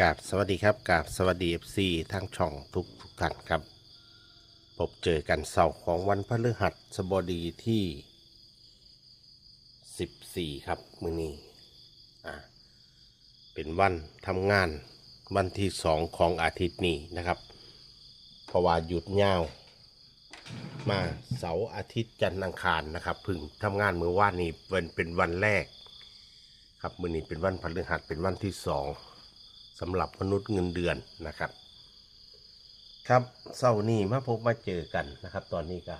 กราบสวัสดีครับกราบสวัสดีเอฟซีทั้งช่องทุกทุกท่านครับพบเจอกันเสาร์ของวันพฤหัสบดีที่ 14 ครับ มือนี้อ่าเป็นวันทำงานวันที่สองของอาทิตย์นี้นะครับ เพราะว่าหยุดยาว มาเสาร์อาทิตย์จันทร์อังคารนะครับพึ่งทำงานเมื่อวานนี้เป็นเป็นวันแรก ครับมือนี้เป็นวันพฤหัสเป็นวันที่สอง สำหรับมนุษย์เงินเดือนนะครับ ครับเสาร์นี้มาพบมาเจอกันนะครับ ตอนนี้ก็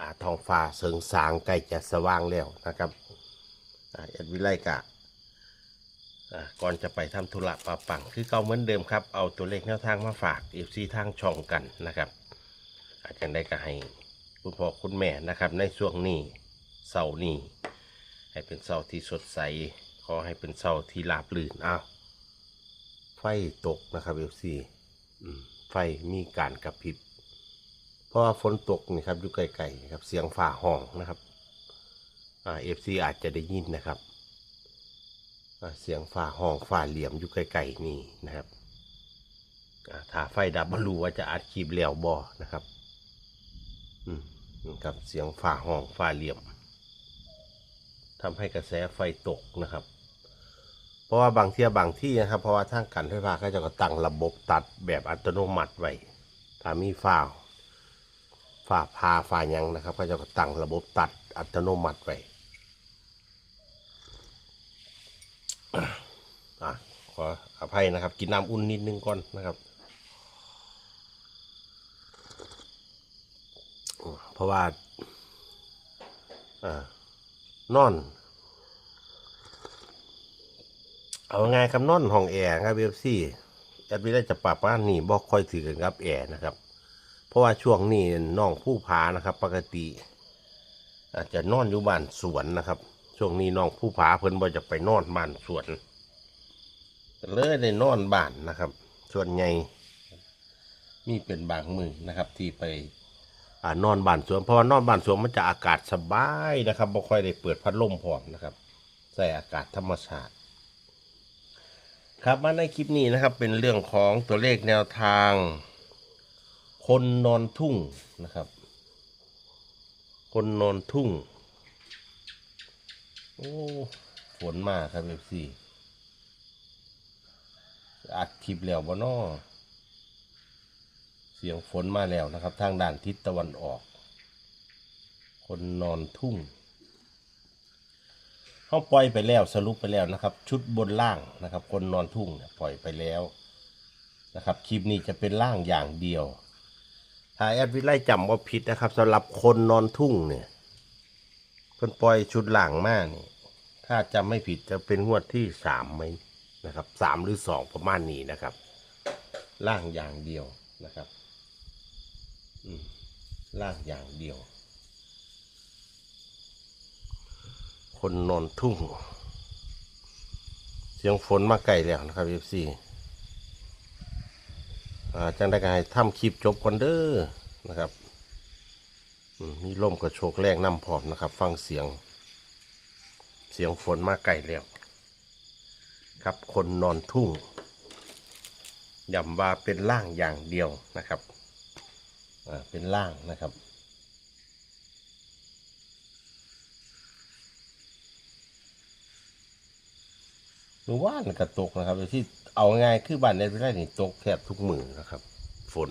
อาทองฟ้าเสริงสางใกล้จะสว่างแล้วนะครับเอ็ดวิไลกะก่อนจะไปทำธุระปาปัง คือเก่าเหมือนเดิมครับ เอาตัวเลขแนวทางมาฝากเอฟซีทางช่องกันนะครับ อาจารย์ได้ก็ให้คุณพ่อคุณแม่นะครับ ในช่วงนี้เสาร์นี้ให้เป็นเสาร์ที่สดใส ขอให้เป็นเสาร์ที่ราบรื่นอ้าว ไฟตกนะครับเอฟซีไฟมีการกระพริบ เพราะว่าฝนตกนี่ครับอยู่ไกลๆครับ เสียงฝ่าห้องนะครับอ่าเอฟซีอาจจะได้ยินนะครับอ่าเสียงฝ่าห้องฝ่าเหลี่ยมอยู่ไกลๆนี่นะครับอ่าถ้าไฟดับบรรู้ว่าจะอัดคลิปแล้วบอนะครับ อืมนี่ครับเสียงฝ่าห้องฝ่าเหลี่ยมทำให้กระแสไฟตกนะครับ เพราะว่าบางเที่ยบางที่นะครับ เพราะว่าทางการไฟฟ้าก็จะก็ตั้งระบบตัดแบบอัตโนมัติไว้ถ้ามีฝ้าฝ้าพาฝ้ายังนะครับก็จะก็ตั้งระบบตัดอัตโนมัติไว้อะขออภัยนะครับ กินน้ำอุ่นนิดนึงก่อนนะครับเพราะว่านอน เอาไงายครับนอนห้องแอร์ครับเอฟซีแอดมิได้จะปรับว่านี่บอกค่อยถือกันครับแอร์นะครับ เพราะว่าช่วงนี้น้องผู้พานะครับ ปกติ อาจจะนอนอยู่บ้านสวนนะครับ ช่วงนี้น้องผู้พาเพิ่นบ่จะไปนอนบ้านสวนเลยได้นอนบ้านนะครับ ส่วนใหญ่มีเป็นบางมือนะครับ ที่ไปอ่านอนบ้านสวนเพราะว่านอนบ้านสวนมันจะอากาศสบายนะครับบ่ค่อยได้เปิดพัดลมพร้อมนะครับ ใส่อากาศธรรมชาติ ครับมาในคลิปนี้นะครับเป็นเรื่องของตัวเลขแนวทาง คนนอนทุ่งนะครับ คนนอนทุ่ง โอ้ฝนมากครับเอฟซีอัดคลิปแล้วบ่นอเสียงฝนมาแล้วนะครับ ทางด้านทิศตะวันออก คนนอนทุ่ง เขาปล่อยไปแล้วสรุปไปแล้วนะครับ ชุดบนล่างนะครับ คนนอนทุ่งเนี่ยปล่อยไปแล้วนะครับคลิปนี้จะเป็นล่างอย่างเดียวถ้าแอดวิไลจำว่าผิดนะครับสำหรับคนนอนทุ่งเนี่ยเพิ่นปล่อยชุดหล่างมากนี่ ถ้าจำไม่ผิดจะเป็นงวดที่สามไหมนะครับสามหรือสองประมาณนี้นะครับ ล่างอย่างเดียวนะครับอืล่างอย่างเดียว คนนอนทุ่ง เสียงฝนมาไกลแล้วนะครับเอฟซีอ่าจังได้ก็ให้ทำคลิปจบก่อนเด้อนะครับมีลมกระโชกแรงน้ำพร้อมนะครับ ฟังเสียง เสียงฝนมาไกลแล้วครับคนนอนทุ่งย้ำว่าเป็นล่างอย่างเดียวนะครับ เป็นล่างนะครับ หรือว่านกระตกนะครับที่เอาง่ายคือบ้านในวิไลนี่ตกแทบทุกมือนะครับ ฝน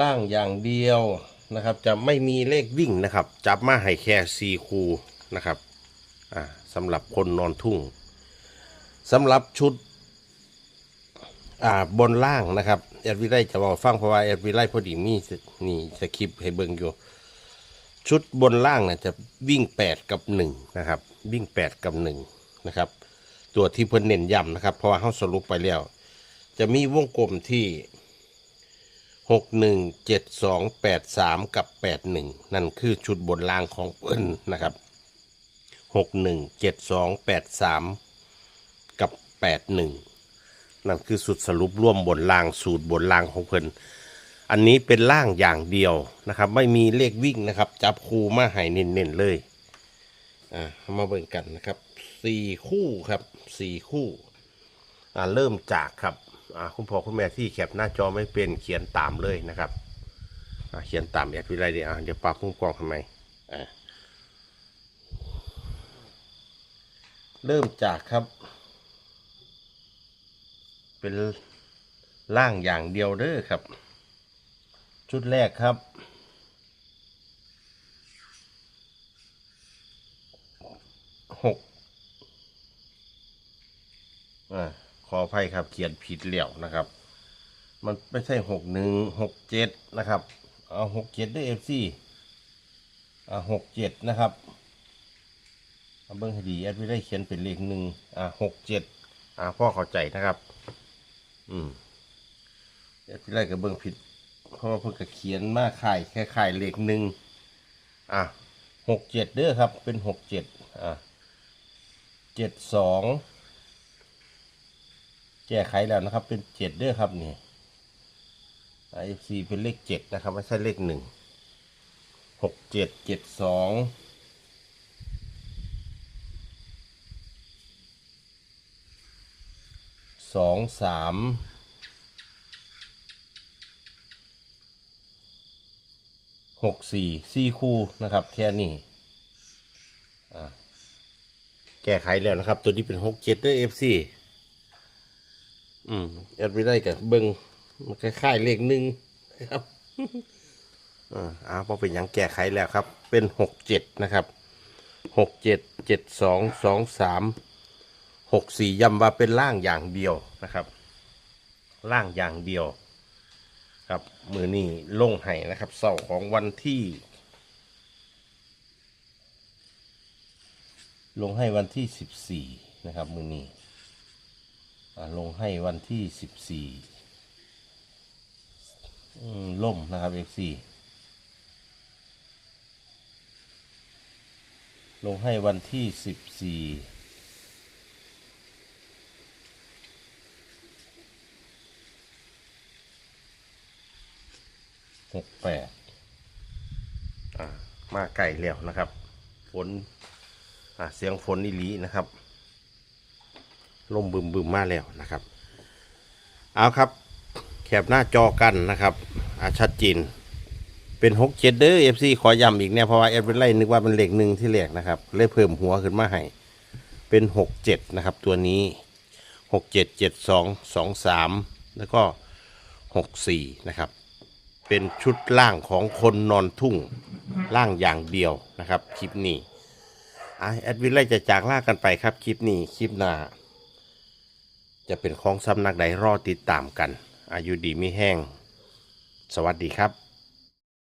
ล่างอย่างเดียวนะครับ จะไม่มีเลขวิ่งนะครับ จับมาให้แค่สี่คูนะครับอ่าสำหรับคนนอนทุ่งสำหรับชุดอ่าบนล่างนะครับแอดวิไลจะบอกฟังเพราะว่าแอดวิไลพอดีมีนี่สคริปต์ให้เบิ่งอยู่ ชุดบนล่างเนี่ยจะวิ่ง 8 กับ 1 นะครับ วิ่ง 8 กับ 1 นะครับ ตัวที่เพิ่นเน้นย้ำนะครับ เพราะว่าเขาสรุปไปแล้ว จะมีวงกลมที่ 6 1 7 2 8 3 กับ 8 1 นั่นคือชุดบนล่างของเพิ่นนะครับ 6 1 7 2 8 3 กับ 8 1 นั่นคือสุดสรุปร่วมบนล่างสูตรบนล่างของเพิ่น อันนี้เป็นล่างอย่างเดียวนะครับ ไม่มีเลขวิ่งนะครับ จับคู่มาให้เน้นๆเลยอ่ามาเบิ่งกันนะครับสี่คู่ครับสี่คู่อ่าเริ่มจากครับอ่าคุณพ่อคุณแม่ที่แคปหน้าจอไม่เป็นเขียนตามเลยนะครับอ่าเขียนตามแอดวิไลเดียวเดี๋ยวปรับมุมกล้องทำไมอ่าเริ่มจากครับ เป็นล่างอย่างเดียวเด้อครับ ชุดแรกครับ หกอ่าขออภัยครับ เขียนผิดเหลี่ยวนะครับ มันไม่ใช่หกหนึ่งหกเจ็ดนะครับ เอาหกเจ็ดด้วยเอฟซีอ่าหกเจ็ดนะครับเอาเบิ้งให้ดีแอดไม่ได้เขียนเป็นเลขหนึ่งอ่าหกเจ็ดอ่าพ่อเข้าใจนะครับ อืมแอดไม่ได้กับเบิ้งผิด เพราะว่าเพิ่งก็เขียนมาข่ายแค่ข่ายเลขหนึ่งอะหกเจ็ดเด้อครับ เป็นหกเจ็ดอะเจ็ดสองแก้ไขแล้วนะครับ เป็นเจ็ดเด้อครับนี่ไอซีเป็นเลขเจ็ดนะครับไม่ใช่เลขหนึ่งหกเจ็ดเจ็ดสองสองสาม หกสี่สี่คู่นะครับ แค่นี้แก้ไขแล้วนะครับ ตัวนี้เป็นหกเจ็ดด้วยเอฟซีอืมแอดไม่ได้กับเบิงมันคล้ายๆเลขหนึ่งนะครับอ่าอ้าวพอเป็นยังแก้ไขแล้วครับ เป็นหกเจ็ดนะครับหกเจ็ดเจ็ดสองสองสามหกสี่ย้ำว่าเป็นล่างอย่างเดียวนะครับ ล่างอย่างเดียว ครับมือนี้ลงไห้นะครับเสาร์ของวันที่ ลงให้วันที่สิบสี่นะครับมือนี้อ่ลงให้วันที่สิบสี่ล่มนะครับเอฟซีลงให้วันที่สิบสี่ หกแปดอ่ามาไก่แล้วนะครับ ฝนอะเสียงฝนอีหลีนะครับลมบึมบึมมาแล้วนะครับ เอาครับ แคบหน้าจอกันนะครับอาชัดเจนเป็นหกเจ็ดเด้อเอฟซีขอย้ำอีกเนี่ยเพราะว่าเอฟเป็นไลนึกว่าเป็นเหลขหนึ่งที่แรกนะครับเลยเพิ่มหัวขึ้นมาให้เป็นหกเจ็ดนะครับ ตัวนี้หกเจ็ดเจ็ดสองสองสามแล้วก็หกสี่นะครับ เป็นชุดล่างของคนนอนทุ่งล่างอย่างเดียวนะครับ คลิปนี้ไอแอดวินไล่จะจากลากันไปครับ คลิปนี้คลิปหน้า จะเป็นของสำนักใดรอติดตามกัน อายุดีไม่แห้ง สวัสดีครับ